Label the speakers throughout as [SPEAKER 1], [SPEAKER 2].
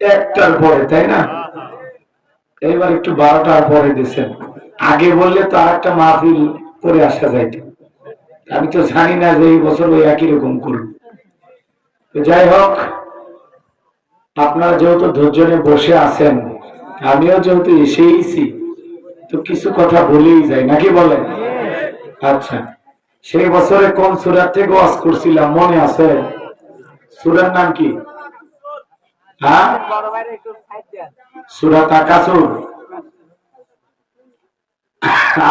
[SPEAKER 1] একটার পরে, তাই না? একটু বারোটার পরে দিচ্ছেন আগে বললে তো আর একটা মাহফিল করে আসা যাইত আমি তো জানি না যে এই বছর ওই একই রকম করব যাই হোক, আপনারা যেহেতু ধৈর্য বসে আছেন, আমিও যেহেতু এসেইছি, তো কিছু কথা বলেই যাই, নাকি বলেন? আচ্ছা সেই বছরে কোন সুরার থেকে ওয়াজ করছিলাম, মনে আছে? সুরার নাম কি? হ্যাঁ?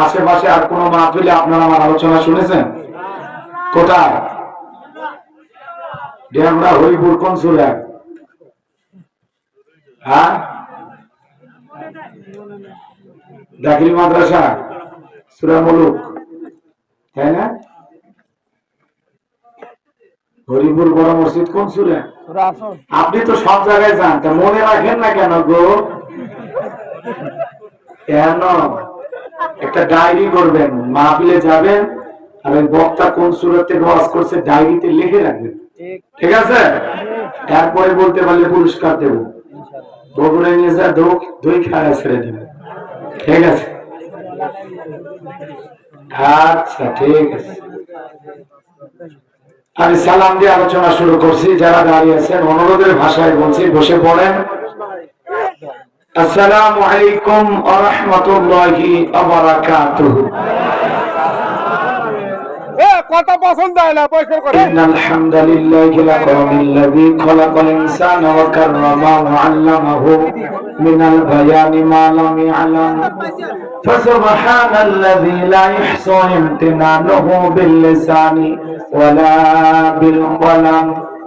[SPEAKER 1] আশেপাশে আর কোন মাহফিলে আপনারা আমার আলোচনা শুনেছেন? কোথায়? হরিপুর কোন সুরা? হ্যাঁ? দাখিল মাদ্রাসা, সুরা মুলুক। তাই না? হরিপুর বড় মসজিদ কোন সুরা? আপনি তো সব জায়গায় যান তা মনে রাখেন না কেন গো? কেন? একটা ডায়েরি করবেন মাহফিলে যাবেন আর ওই বক্তা কোন সুরত থেকে ওয়াজ করছে ডায়েরিতে লিখে রাখবেন। ঠিক। আছে? তারপরে বলতে পারলে পুরস্কার দেবো। বগুড়ায় নিয়ে যা দই দই খাড়া ছেড়ে দেবে। ঠিক আছে? আচ্ছা ঠিক আছে। আমি সালাম দিয়ে আলোচনা শুরু করছি। যারা দাঁড়িয়ে আছেন, অনুরোধের ভাষায় বলছি, বসে পড়েন। আসসালামু আলাইকুম বারাকাতুহু।
[SPEAKER 2] কথা পছন্দ হয় না পয়সা করে
[SPEAKER 1] إن الحمد لله الأكرم الذي خلق الإنسان وكرمه وعلمه من البيان ما لم يعلم فسبحان الذي لا يحصى امتنانه باللسان ولا بالقلم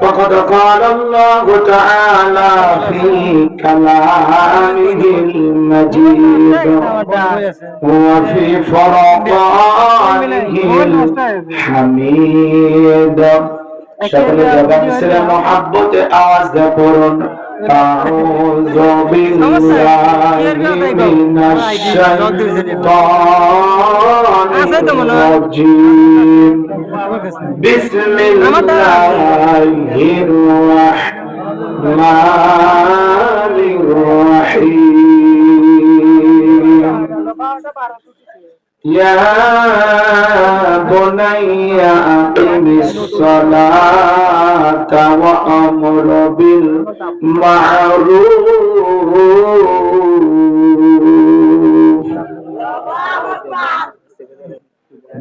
[SPEAKER 1] فقد قال الله تعالى في كلامه المجيد وفي فرقانه الحميد شكل جبان سلام محبة أعز قرن أعوذ بالله من الشيطان الرجيم بسم الله الرحمن الرحيم يا بني أقم الصلاة وأمر بالمعروف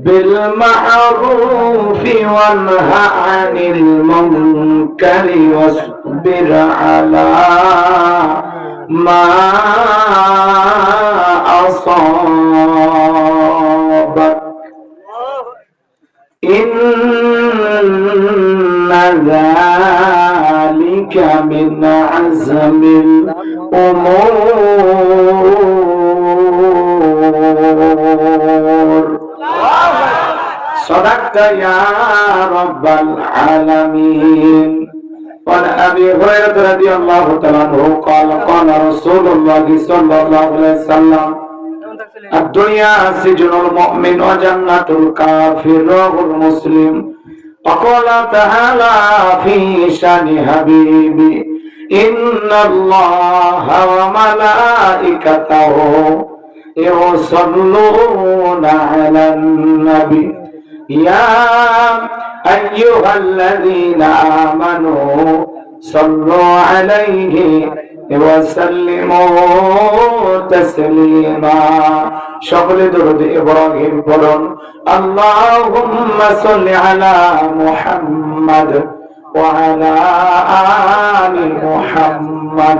[SPEAKER 1] بالمعروف وانهى عن المنكر واصبر على ما أصابك. إن ذلك من عزم الأمور. صدقت يا رب العالمين وعن ابي هريره رضي الله تعالى عنه قال قال رسول الله صلى الله عليه وسلم الدنيا سجن المؤمن وجنة الكافر رواه المسلم وقال تعالى في شان حبيبي إن الله وملائكته يصلون على النبي. يا أيها الذين آمنوا صلوا عليه وسلموا تسليما. شغل درد إبراهيم قرن اللهم صل على محمد وعلى آل محمد.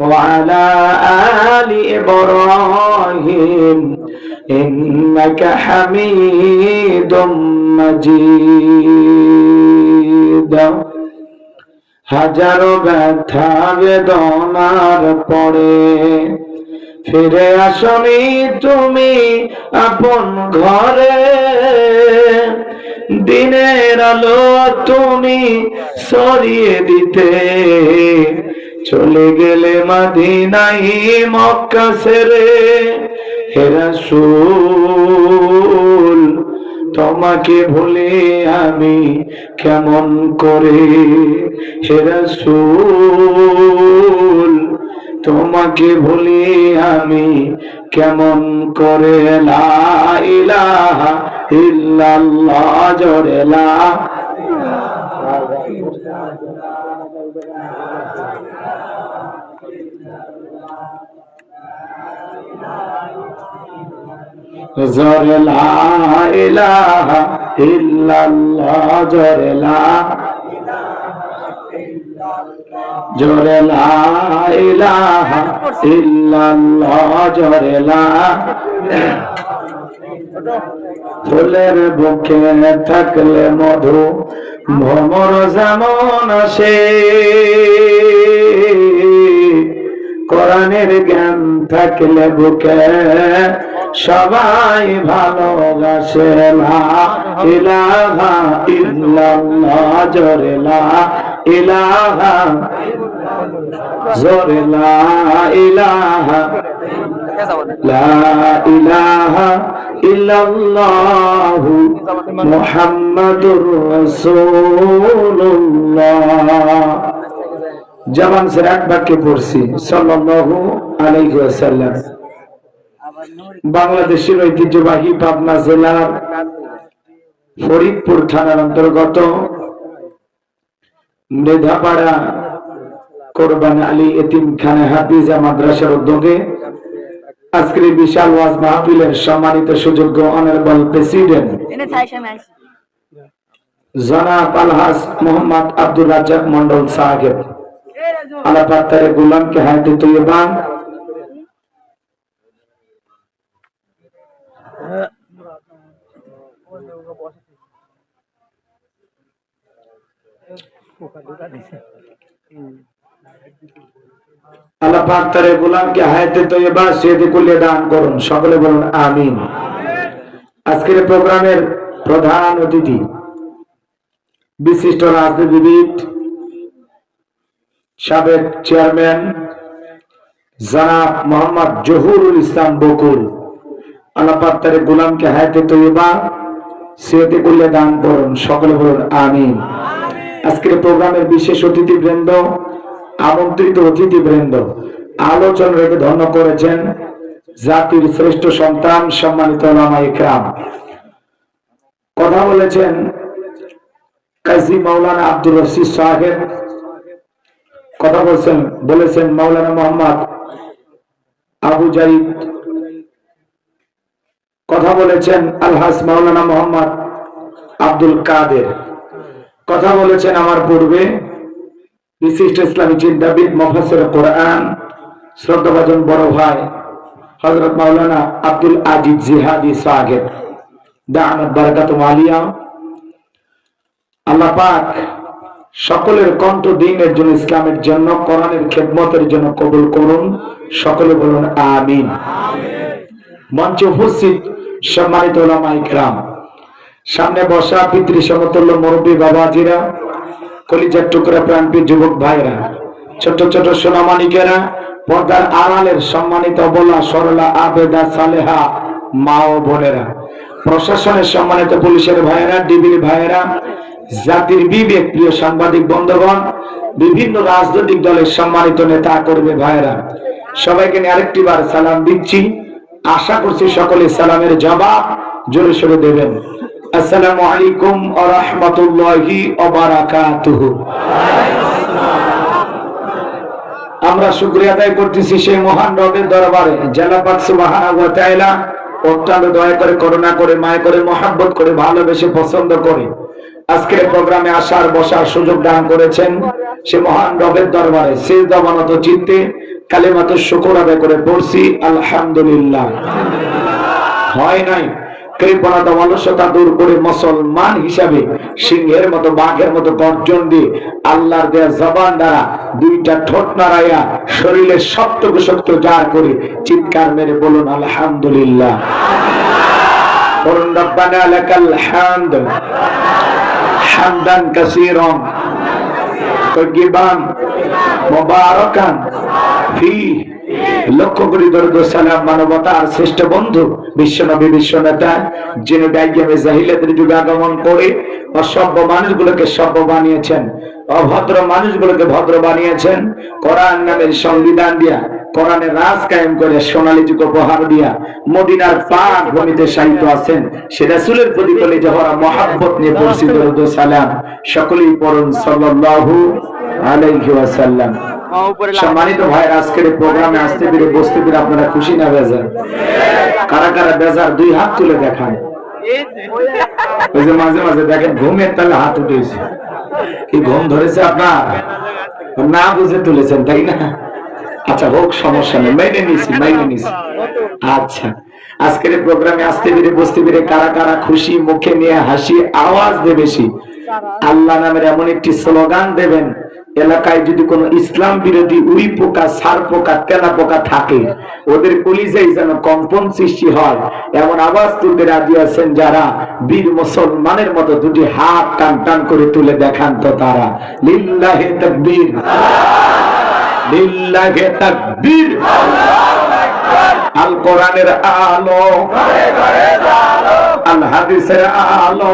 [SPEAKER 1] وعلى آل إبراهيم إنك حميد مجيد হাজারো ব্যথা বেদনার পরে ফিরে আসনি তুমি আপন ঘরে দিনের আলো তুমি সরিয়ে দিতে চলে গেলে মাদিনাই মক্কা সেরে হেরাসুল তোমাকে ভুলে আমি কেমন করে? হেরাসুল তোমাকে ভুলে আমি কেমন করে? লা ইলাহা ইল্লাল্লাহ জোরে জোরে লা জোরে ফুলের বুকে থাকলে মধু, ভ্রমর যেমন আসে। কোরআনের জ্ঞান থাকলে বুকে সবাই ভালোবাসে লা ইলাহা ইল্লাল্লাহ, জোরে লা ইলাহা জোরে লা ইলাহা লা জবান সে এক বাক্যে পড়ছি, সাল্লাল্লাহু আলাইহি ওয়াসাল্লাম। বাংলাদেশের ঐতিহ্যবাহী পাবনা জেলার ফরিদপুর থানার অন্তর্গত মেধাপাড়া কোরবান আলী এতিম খানে হাফিজা মাদ্রাসার উদ্যোগে আজকের বিশাল ওয়াজ মাহফিলের সম্মানিত সুযোগ্য অনারেবল প্রেসিডেন্ট জনাব আলহাজ মোহাম্মদ আব্দুল রাজ্জাক মন্ডল সাহেব। আল্লাহ পাক তার গোলামকে হায়াতে তৈয়বা আল্লাহ গোলামকে হায়াতে সেদি কুল্লে দান করুন। সকলে বলুন, আমিন। আজকের প্রোগ্রামের প্রধান অতিথি বিশিষ্ট রাজনীতিবিদ, সাবেক চেয়ারম্যান জনাব মোহাম্মদ জহুরুল ইসলাম বকুল। আল্লাপাক গোলামকে হায়াতে তৈবা সিয়তে করলে দান করুন। সকলে বলুন, আমিন। আজকের প্রোগ্রামের বিশেষ অতিথি বৃন্দ আমন্ত্রিত অতিথি বৃন্দ আলোচনা রেখে ধন্য করেছেন জাতির শ্রেষ্ঠ সন্তান সম্মানিত কথা বলেছেন কাজী মাওলানা আব্দুর রশিদ সাহেব। কথা বলছেন, বলেছেন মাওলানা মোহাম্মদ আবু জাইদ। কথা বলেছেন আলহাস মাওলানা মোহাম্মদ আব্দুল কাদের। কথা বলেছেন আমার পূর্বে বিশিষ্ট ইসলামী চিন্তাবিদ মফাসের কোরআন, শ্রদ্ধাভাজন বড় ভাই হজরত মাওলানা আব্দুল আজিজ জিহাদি সাহেব। আলিয়া। আল্লাহ পাক সকলের কণ্ঠ দিনের জন্য ইসলামের জন্য, কোরআনের খেদমতের জন্য কবুল করুন। সকলে বলুন, আমিন। মঞ্চে উপস্থিত সম্মানিত ওলামা ইকরাম সামনে বসা পিতৃ সমতুল্য মুরব্বী বাবাজিরা, কলিজার টুকরা প্রাণপ্রিয় যুবক ভাইরা, ছোট ছোট সোনামানিকেরা পর্দার আড়ালের সম্মানিত বলা সরলা আবেদা সালেহা মা ও বোনেরা, প্রশাসনের সম্মানিত পুলিশের ভাইয়েরা, ডিবির ভাইয়েরা, জাতির বিবেক প্রিয় সাংবাদিক বন্ধুগণ, বিভিন্ন রাজনৈতিক দলের সম্মানিত নেতা কর্মী ভাইরা সবাইকে নিয়ে আরেকটি বার সালাম দিচ্ছি। আশা করছি সকলে সালামের জবাব জোরে সোরে দেবেন। আসসালামু আলাইকুম আ রহমতুল্লাহি অবারাকাতুহু আমরা শুক্রিয়া আদায় করতেছি সেই মহান রবের দরবারে। জেলা পাক সুবহানাহু ওয়া তাআলা অত্যন্ত দয়া করে, করুণা করে করে করে, ভালোবেসে পছন্দ করে আজকের প্রোগ্রামে আসার, বসার সুযোগ দান করেছেন সে মহান রবের দরবারে। শেষ দবানত চিত্তে কালেমাত শুকর আদায় করে পড়ছি, আলহামদুলিল্লাহ। হয় নাই? কৃপণতা অলসতা দূর করে মুসলমান হিসাবে সিংহের মতো, বাঘের মতো গর্জন দিয়ে আল্লাহর দেয়া জবান দ্বারা দুইটা ঠোঁট নাড়াইয়া শক্তকে শক্ত করে চিৎকার মেরে বলুন, আলহামদুলিল্লাহ। লক্ষ কোটি দরুদ সালাম মানবতার শ্রেষ্ঠ বন্ধু, বিশ্বনবী বিশ্ব নেতা যিনি জাহিলিয়াতের যুগে আগমন করে অসভ্য মানুষগুলোকে সভ্য বানিয়েছেন, অভদ্র মানুষগুলোকে ভদ্র বানিয়েছেন, কোরআন নামের সংবিধান দিয়া, কোরআনের রাজ কায়েম করে সোনালী যুগ উপহার দিয়া, মদিনার পাক ভূমিতে আছেন, সে রাসূলের যাহারা মহাব্বত নিয়ে পড়ছি দরুদ সালাম, সকলেই পড়ুন সাল্লাল্লাহু আলাইহি ওয়াসাল্লাম। সম্মানিত ভাই আজকের প্রোগ্রামে আসতে পেরে বসতে পেরে আপনারা খুশি না বেজার? কারা কারা বেজার দুই হাত তুলে দেখান? ওই যে মাঝে মাঝে দেখেন ঘুমের তালে হাত উঠেছে। কি ঘুম ধরেছে আপনার? না বুঝে তুলেছেন তাই না? আচ্ছা হোক সমস্যা নেই মেনে নিছি মেনে নিছি। আচ্ছা আজকের প্রোগ্রামে আসতে পেরে বসতে পেরে কারা কারা খুশি মুখে নিয়ে হাসি আওয়াজ দেবে বেশি। আল্লাহ নামের এমন একটি স্লোগান দেবেন এলাকায় যদি কোনো ইসলাম বিরোধী উই পোকা সার পোকা তেলা পোকা থাকে ওদের কলিজাই যেন কম্পন সৃষ্টি হয় এমন আওয়াজ তুলতে রাজি আছেন যারা বীর মুসলমানের মতো দুটি হাত টান টান করে তুলে দেখান তো তারা। লিল্লাহে তাকবীর। লিল্লাহে তাকবীর। আল কোরআনের আলো। আল হাদিসের আলো।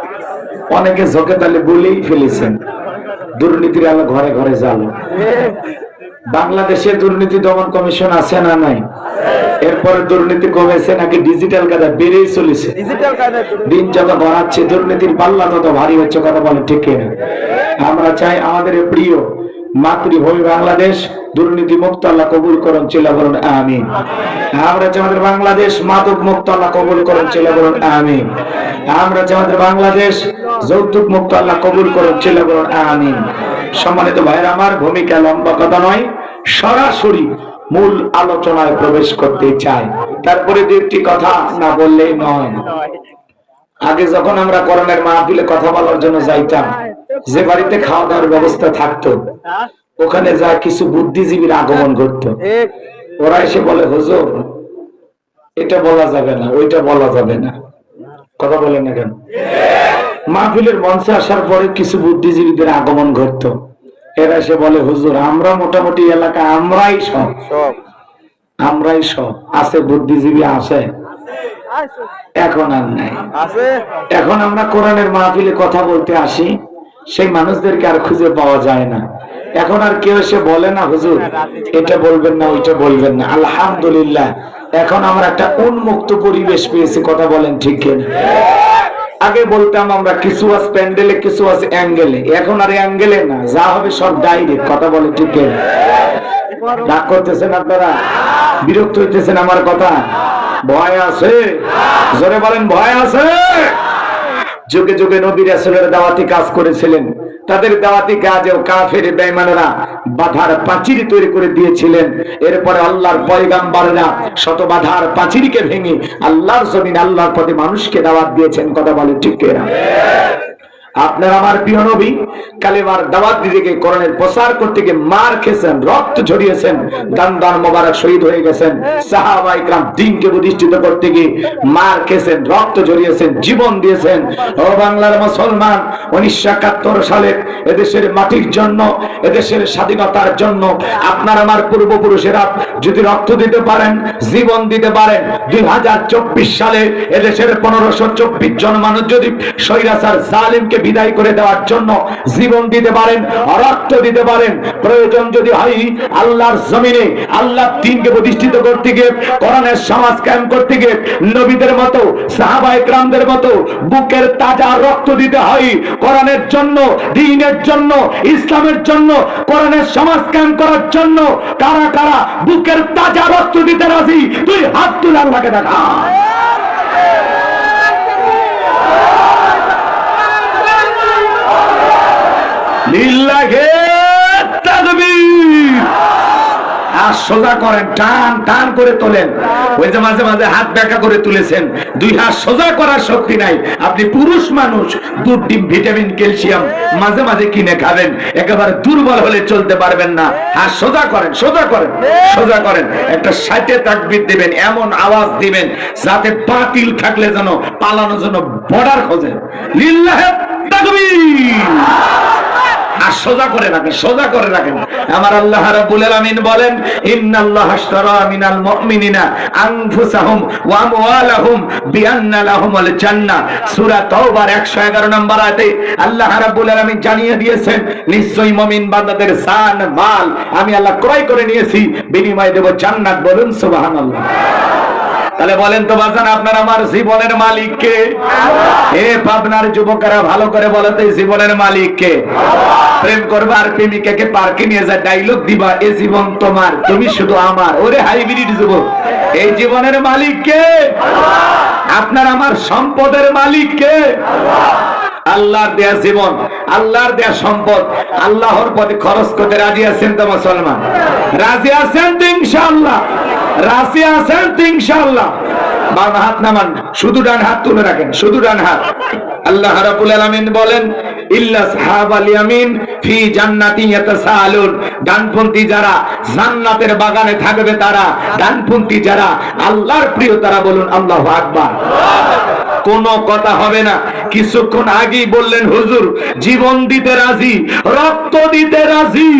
[SPEAKER 1] অনেকে ঝোঁকে তালে বলেই ফেলেছেন। দুর্নীতির আলো ঘরে ঘরে জালো বাংলাদেশে দুর্নীতি দমন কমিশন আছে না নাই? এরপরে দুর্নীতি কমেছে নাকি ডিজিটাল কাজা বেড়েই চলেছে? দিন যত বাড়াচ্ছে দুর্নীতির পাল্লা তত ভারী হচ্ছে কথা বলে ঠিক আমরা চাই আমাদের প্রিয় মাতৃভূমি বাংলাদেশ, দুর্নীতি মুক্ত আল্লাহ কবুল করুন, চিল্লা বলুন, আমিন। আমরা চাই আমাদের বাংলাদেশ, মাদক মুক্ত আল্লাহ কবুল করুন, চিল্লা বলুন, আমিন। আমরা চাই আমাদের বাংলাদেশ, যৌতুক মুক্ত আল্লাহ কবুল করুন, চিল্লা বলুন, আমিন। সম্মানিত ভাইয়ের, আমার ভূমিকা লম্বা কথা নয়, সরাসরি মূল আলোচনায় প্রবেশ করতে চাই। তারপরে দু একটি কথা না বললেই নয়। আগে যখন আমরা করোনার মাহফিলে কথা বলার জন্য যাইতাম যে বাড়িতে খাওয়া দাওয়ার ব্যবস্থা থাকতো ওখানে যা কিছু বুদ্ধিজীবীর আগমন ঘটতো
[SPEAKER 2] ঠিক
[SPEAKER 1] ওরা এসে বলে হুজুর এটা বলা যাবে না ওইটা বলা যাবে না। কথা বলেন না কেন? মাহফিলের মঞ্চে আসার পরে কিছু বুদ্ধিজীবীদের আগমন ঘটতো। এরা এসে বলে হুজুর আমরা মোটামুটি এলাকা আমরাই সব।
[SPEAKER 2] সব।
[SPEAKER 1] আমরাই সব। আছে বুদ্ধিজীবী আছে। এখন আর নাই। এখন আমরা কোরআনের মাহফিলে কথা বলতে আসি। সেই মানুষদেরকে আর খুঁজে পাওয়া যায় না। এখন আর কেউ এসে বলে না, হুজুর, এটা বলবেন না, ওইটা বলবেন না। আলহামদুলিল্লাহ, এখন আমরা একটা উন্মুক্ত পরিবেশ পেয়েছি, কথা বলেন ঠিক কিনা? আগে বলতাম আমরা কিছু আছে প্যান্ডেলে, কিছু আছে অ্যাঙ্গেলে। এখন আর অ্যাঙ্গেলে না, যা হবে সব ডাইরেক্ট, কথা বলে ঠিক কিনা? রাগ করতেছেন আপনারা? বিরক্ত হইতেছেন আমার কথা? ভয় আছে? জোরে বলেন, ভয় আছে? যুগে যুগে নবী রাসুলের দাওয়াতি কাজ করেছিলেন। তাদের দাওয়াতি কাজেও কাফের বেঈমানেরা বাধার পাঁচিরি তৈরি করে দিয়েছিলেন। এরপরে আল্লাহর পয়গাম্বারেরা শত বাধার পাঁচিরকে ভেঙে আল্লাহর জমিন আল্লাহর পথে মানুষকে দাওয়াত দিয়েছেন। কথা বলে ঠিক কিনা? আপনার আমার প্রিয় নবী কালেমার দাওয়াত গিয়ে করণের প্রচার করতে গিয়ে মার খেয়েছেন, রক্ত ঝরিয়েছেন দান দান মোবারক শহীদ হয়ে গেছেন। সাহাবা ইকরাম দিনকে প্রতিষ্ঠিত করতে গিয়ে মার খেয়েছেন, রক্ত ঝরিয়েছেন, জীবন দিয়েছেন। ও বাংলার মুসলমান, উনিশশো একাত্তর সালে এদেশের মাটির জন্য, এদেশের স্বাধীনতার জন্য আপনার আমার পূর্বপুরুষেরা যদি রক্ত দিতে পারেন, জীবন দিতে পারেন, দুই হাজার চব্বিশ সালে এদেশের পনেরোশো চব্বিশ জন মানুষ যদি স্বৈরাচার জালিমকে বিদায় করে দেওয়ার জন্য জীবন দিতে পারেন, রক্ত দিতে পারেন। প্রয়োজন যদি হয়, আল্লাহর জমিনে আল্লাহ দিনকে প্রতিষ্ঠিত করতে গিয়ে, কোরআনের সমাজ কায়েম করতে গিয়ে, নবীদের মতো, সাহাবা ইকরামদের মতো, বুকের তাজা রক্ত দিতে হয়, কোরআনের জন্য, দিনের জন্য, ইসলামের জন্য, কোরআনের সমাজ কায়েম করার জন্য, কারা কারা বুকের তাজা রক্ত দিতে রাজি, তুই হাত তুলে আল্লাহকে দেখা। লিল্লাহে আর সোজা করেন, টান টান করে তোলেন। ওই যে মাঝে মাঝে হাত ব্যাকা করে তুলেছেন। দুই হাত সোজা করার শক্তি নাই। আপনি পুরুষ মানুষ, দুধ, ডিম, ভিটামিন, ক্যালসিয়াম মাঝে মাঝে কিনে খাবেন। একেবারে দুর্বল হলে চলতে পারবেন না। হাত সোজা করেন সোজা করেন সোজা করেন। একটা সাইটে তাকবির দিবেন, এমন আওয়াজ দিবেন, যাতে বাতিল থাকলে যেন পালানোর জন্য বর্ডার খোঁজে। লিল্লাহে তাকবীর। আর সোজা করে রাখেন, সোজা করে রাখেন। আমার আল্লাহ রাব্বুল আলামিন বলেন, ইন্নাল্লাহ আশতারা মিনাল মুমিনিনা আনফুসাহুম ওয়া আমওয়ালাহুম বিআন্না লাহুমুল জান্নাহ। সূরা তাওবার 111 নম্বর আয়াতে আল্লাহ রাব্বুল আলামিন জানিয়ে দিয়েছেন, নিশ্চয়ই মুমিন বান্দাদের জান, মাল আমি আল্লাহ ক্রয় করে নিয়েছি, বিনিময়ে দেব জান্নাত। বলুন সুবহানাল্লাহ। তাহলে বলেন তো বাজান, আপনার আমার জীবনের মালিক কে? হে পাবনার যুবকেরা ভালো করে বলো তো জীবনের মালিক কে? প্রেম করবা আর প্রেমিকাকে পার্কে নিয়ে যা ডাইলগ দিবা, এ জীবন তোমার, তুমি শুধু আমার। ওরে হাইব্রিড যুবক, এই জীবনের মালিক কে? আপনার আমার সম্পদের মালিক কে? আল্লাহর দেয়া জীবন, আল্লাহর দেয়া সম্পদ, আল্লাহর পথে খরচ করতে রাজি আছেন তো মুসলমান? রাজি আছেন তো ইনশাআল্লাহ। রাজি আছেন বাম হাত নামান, শুধু ডান হাত তুলে রাখেন, শুধু ডান হাত। আল্লাহ রাব্বুল আলামিন বলেন, ইল্লা সাহাবাল ইয়ামিন ফি জান্নাতি ইয়াতাসাআলুন ডানপন্থী যারা জান্নাতের বাগানে থাকবে তারা, ডানপন্থী যারা আল্লাহর প্রিয় তারা বলুন, আল্লাহু আকবার। কোনো কথা হবে না। কিছুক্ষণ আগেই বললেন, হুজুর, জীবন দিতে রাজি, রক্ত দিতে রাজি।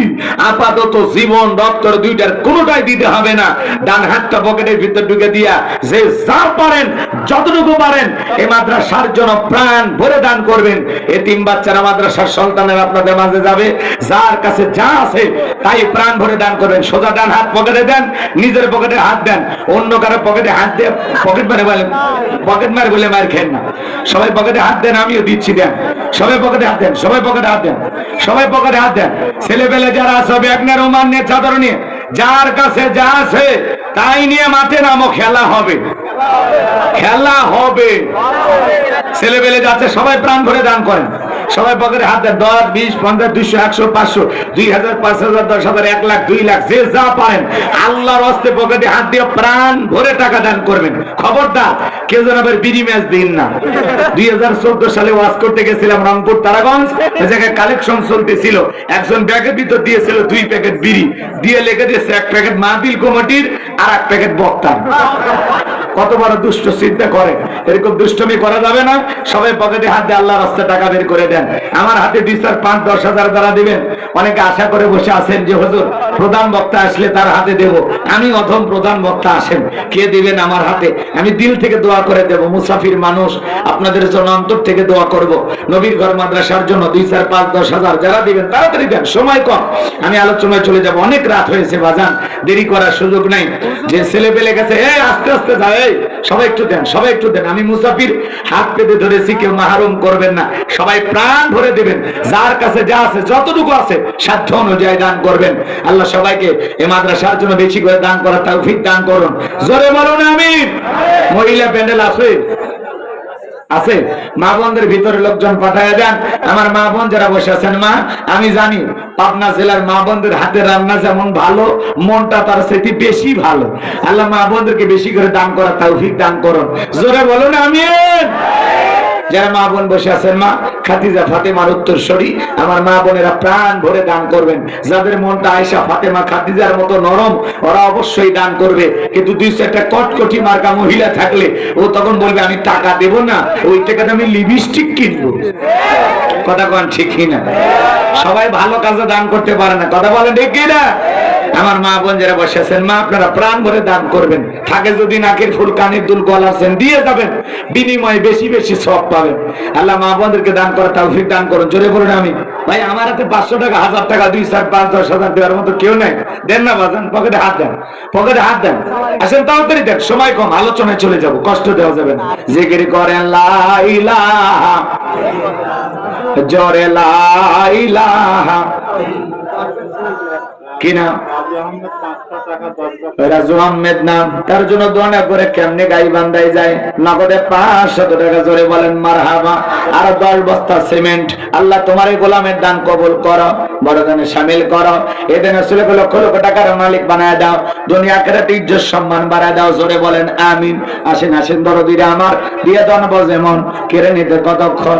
[SPEAKER 1] আপাতত জীবন, রক্ত দুইটার কোনোটাই দিতে হবে না। ডান হাতটা পকেটের ভিতর ঢুকে দিয়া যে যা পারেন, যতটুকু পারেন এই মাদ্রাসার জন্য প্রাণ ভরে দান করবেন। এতিম বাচ্চারা মাদ্রাসার সন্তানের আপনাদের মাঝে যাবে, যার কাছে যা আছে তাই প্রাণ ভরে দান করবেন। সোজা ডান হাত পকেটে দেন, নিজের পকেটে হাত দেন, অন্য কারও পকেটে হাত দিয়ে পকেট মারে বলেন, পকেট মারে বলে মার খেন না। সবাই পকেটে হাত দেন, আমিও দিচ্ছি, দেন। সবাই পকেটে হাত দেন, সবাই পকেটে হাত দেন, সবাই পকেটে হাত দেন। ছেলেপেলে যারা ব্যাগ নিয়ে রোমান নিয়ে চাদর নিয়ে। যার কাছে যা আছে, তাই নিয়ে মাঠে নামো, খেলা হবে। খেলা হবে। ছেলেপেলে যাচ্ছে, সবাই প্রাণ ভরে দান করেন। সবাই পকেটে হাত দেন, দশ, বিশ, পঞ্চাশ, দুইশো, একশো, পাঁচশো, দুই হাজার, পাঁচ হাজার, দশ হাজার, এক লাখ, দুই লাখ, যে যা পারেন। আল্লাহর হস্তে পকেটে হাত দিয়ে প্রাণ ভরে টাকা দান করবেন। খবরদার, কেউ যেন আবার বিড়ি ম্যাচ দিন না। দুই হাজার চোদ্দ সালে ওয়াজ করতে গেছিলাম রংপুর, তারাগঞ্জ। ওই জায়গায় কালেকশন চলতেছিল। একজন ব্যাগের ভিতর দিয়েছিল দুই প্যাকেট বিড়ি। দিয়ে লেগে দিয়েছে, এক প্যাকেট মাহবিল কমিটির আর এক প্যাকেট বক্তার। কত বড় দুষ্ট চিন্তা করে? এরকম দুষ্টমি করা যাবে না। সবাই পকেটে হাত দিয়ে আল্লাহ রাস্তায় টাকা বের করে দেন। আমার হাতে দুই চার পাঁচ দশ হাজার দ্বারা দিবেন। অনেকে আশা করে বসে আছেন যে, হুজুর, প্রধান বক্তা আসলে তার হাতে দেব। আমি অথম প্রধান বক্তা আসেন। কে দিবেন আমার হাতে? আমি দিল থেকে দোয়া করে দেব। মুসাফির মানুষ, আপনাদের জন্য অন্তর থেকে দোয়া করব। নবীর ঘর মাদ্রাসার জন্য দুই চার পাঁচ দশ হাজার যারা দিবেন, তাড়াতাড়ি দেন। সময় কম। আমি আলোচনায় চলে যাব। অনেক রাত হয়েছে, বাজান। দেরি করার সুযোগ নাই। যে ছেলে পেলে গেছে এই আস্তে আস্তে যায় এই সবাই একটু দেন সবাই একটু দেন। আমি মুসাফির হাত পেতে ধরেছি কেউ মাহারুম করবেন না। সবাই প্রাণ ভরে দেবেন। যার কাছে যা আছে যতটুকু আছে সাধ্য অনুযায়ী দান করবেন। আল্লাহ সবাইকে এ মাদ্রাসার জন্য বেশি করে দান করার তৌফিক দান করুন। জোরে বলুন আমি মহিলা প্যান্ডেল আছে? আছে? মা বোনদের ভিতরে লোকজন পাঠায় দেন। আমার মা বোন যারা বসে আছেন, মা, আমি জানি পাবনা জেলার মা বোনদের হাতে রান্না যেমন ভালো, মনটা তার সেটি বেশি ভালো। আল্লাহ মা বোনদেরকে বেশি করে দান করা তৌফিক দান করুন। জোরে বলুন আমি যারা মা বোন বসে আছেন, মা খাতিজা ফাতেমার উত্তর সরি আমার মা বোনেরা প্রাণ ভরে দান করবেন। যাদের মনটা আয়সা ফাতেমা খাতিজার মতো নরম, ওরা অবশ্যই দান করবে। কিন্তু দুই চারটা কটকটি মার্কা মহিলা থাকলে, ও তখন বলবে, আমি টাকা দেব না, ওই টাকাটা আমি লিপস্টিক কিনবো। কথা কন ঠিকই না সবাই ভালো কাজে দান করতে পারে না। কথা বলে ঠিক না আমার মা বোন যারা বসে আছেন, মা, আপনারা প্রাণ ভরে দান করবেন। থাকে যদি নাকের ফুল কানের দুল গলার সেন দিয়ে যাবেন। বিনিময়ে বেশি বেশি সব পাবেন। আল্লাহ মা বোনদেরকে দান করে তৌফিক দান করুন। জোরে বলুন আমি ভাই, আমার হাতে পাঁচশো টাকা, হাজার টাকা, দুই চার, পাঁচ, দশ হাজার দেওয়ার মতো কেউ নাই। দেন না, বাজান, পকেটে হাত দেন। পকেটে হাত দেন। আসেন, তাড়াতাড়ি দেন। সময় কম, আলোচনায় চলে যাব, কষ্ট দেওয়া যাবে না। জিকির করেন লাইলা জোরে লাইলাহা সামিল করো। আসলে লক্ষ লক্ষ মালিক বানায় দাও। দুনিয়া কেরাত ইজ্জত সম্মান বাড়ায় দাও, জোরে বলেন, আমিন। আসেন আসেন, দরদিরা আমার। দিয়ে দন বজেমন কেড়ে নিতে কতক্ষণ?